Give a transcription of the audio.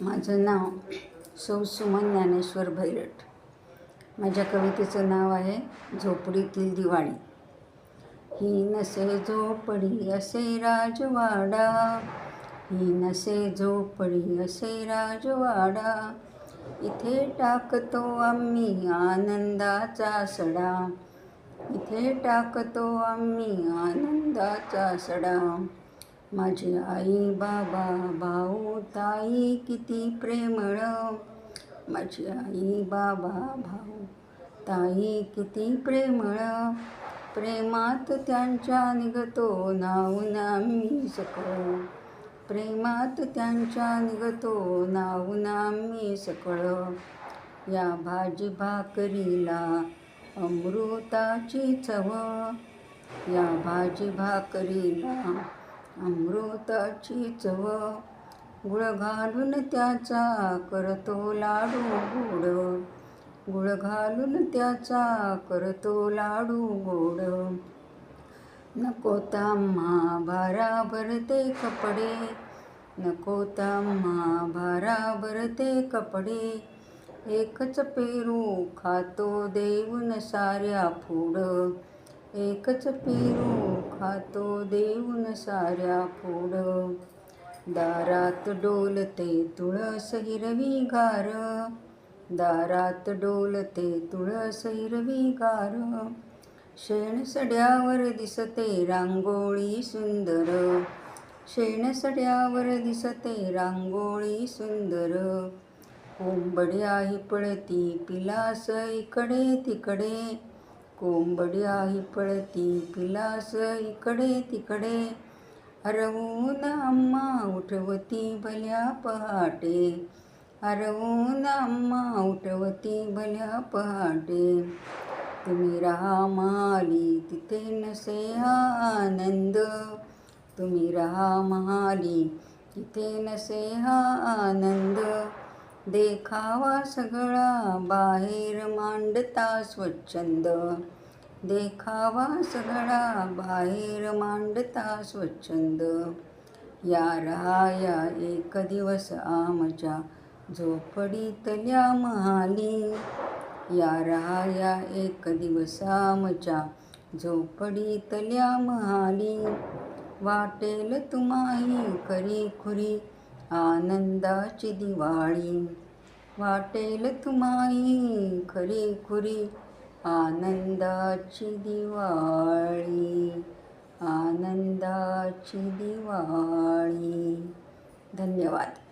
माझं नाव सौ सुमन ज्ञानेश्वर भैरट. माझ्या कवितेचं नाव आहे झोपडीतील दिवाळी. ही नसे झोपडी असे राजवाडा. ही नसे झोपडी असे राजवाडा. इथे टाकतो आम्ही आनंदाचा सडा. इथे टाकतो आम्ही आनंदाचा सडा. माझी आई बाबा भाऊ ताई किती प्रेमळ. माझी आई बाबा भाऊ ताई किती प्रेमळ. प्रेमात त्यांच्या निघतो नावून आम्ही सकळ प्रेमात त्यांच्या निघतो नावून आम्ही सकळ या भाजी भाकरीला अमृताची चव. या भाजी भाकरीला अमृताची चव. गुळ घालून त्याचा करतो लाडू गोड. गुळ घालून त्याचा करतो लाडू गोड. नको ताम्हा भारा भरते कपडे. नको ताम्हा भारा भरते कपडे. एकच पेरू खातो देऊन साऱ्या फूड. एकच पेरू खातो देऊन साऱ्या फूड दारात डोलते तुळस हिरवी गार. दारात डोलते तुळस हिरवी गार. शेण सड्यावर दिसते रांगोळी सुंदर. शेण सड्यावर दिसते रांगोळी सुंदर. कोंबड्या ही पळती पिलास इकडे तिकडे. कोंबड्या ही पळती पिलास इकडे तिकडे. हरवून अम्मा उठवती भल्या पहाटे. हरवून अम्मा उठवती भल्या पहाटे. तुम्ही राहा महाली तिथे नसे हा आनंद. तुम्ही राहा महाली तिथे नसे हा आनंद. देखावा सगळा बाहेर मांडता स्वच्छंद. देखावा सगळा बाहेर मांडता स्वच्छंद. या राया एक दिवस आमच्या झोपडीतल्या महाली. या राया एक दिवस आमच्या झोपडीतल्या महाली. वाटेल तुम्हाही खरी खुरी आनंदाची दिवाळी. वाटेल तुम्हाई खरी खुरी आनंदाची दिवाळी. आनंदाची दिवाळी. धन्यवाद.